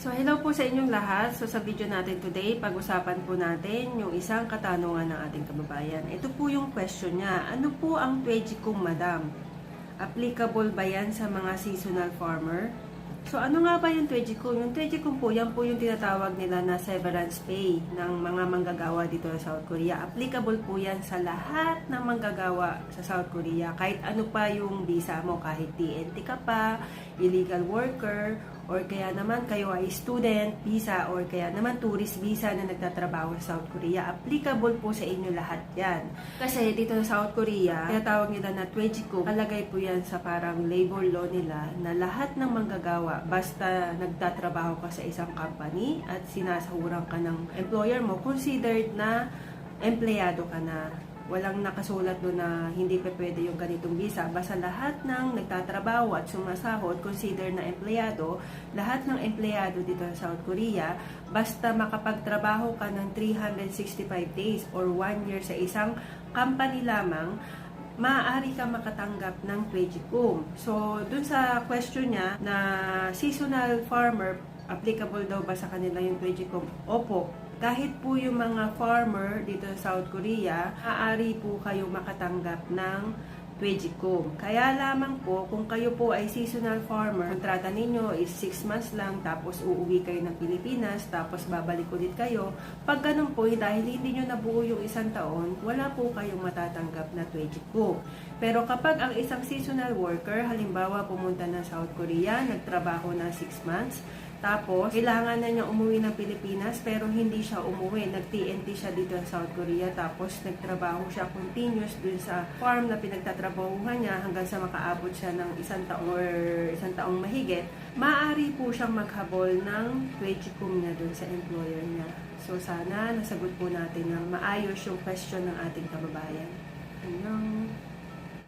So, hello po sa inyong lahat. So, sa video natin today, pag-usapan po natin yung isang katanungan ng ating kababayan. Ito po yung question niya. Ano po ang Twedgicum, madam? Applicable ba yan sa mga seasonal farmer? So, ano nga ba yung Twedgicum? Yung Twedgicum po, yan po yung tinatawag nila na severance pay ng mga manggagawa dito sa South Korea. Applicable po yan sa lahat ng manggagawa sa South Korea. Kahit ano pa yung visa mo, kahit TNT ka pa, illegal worker, or kaya naman kayo ay student visa, or kaya naman tourist visa na nagtatrabaho sa South Korea. Applicable po sa inyo lahat yan. Kasi dito sa South Korea, tinatawag nila na Twedgicum. Kalagay po yan sa parang labor law nila na lahat ng manggagawa, basta nagtatrabaho ka sa isang company at sinasahuran ka ng employer mo, considered na empleyado ka na walang nakasulat doon na hindi pa pwede yung ganitong visa. Basta lahat ng nagtatrabaho at sumasahod, consider na empleyado, lahat ng empleyado dito sa South Korea, basta makapagtrabaho ka ng 365 days or 1 year sa isang company lamang, maaari ka makatanggap ng Twedgicum. So, dun sa question niya na seasonal farmer, applicable daw ba sa kanila yung Twedgicum? Opo, kahit po yung mga farmer dito sa South Korea, maaari po kayo makatanggap ng Twedgicum. Kaya lamang po, kung kayo po ay seasonal farmer, kontrata ninyo is 6 months lang, tapos uuwi kayo ng Pilipinas, tapos babalik ulit kayo. Pag ganun po, dahil hindi nyo nabuo yung isang taon, wala po kayong matatanggap na Twedgicum. Pero kapag ang isang seasonal worker, halimbawa pumunta na South Korea, nagtrabaho na 6 months, tapos, kailangan na niya umuwi ng Pilipinas pero hindi siya umuwi. Nag-TNT siya dito sa South Korea tapos nagtrabaho siya continuous dun sa farm na pinagtatrabahuhan niya hanggang sa makaabot siya ng isang taong or isang taong mahigit. Maaari po siyang maghabol ng Twedgicum niya dun sa employer niya. So, sana nasagot po natin ng maayos yung question ng ating kababayan. Annyeong.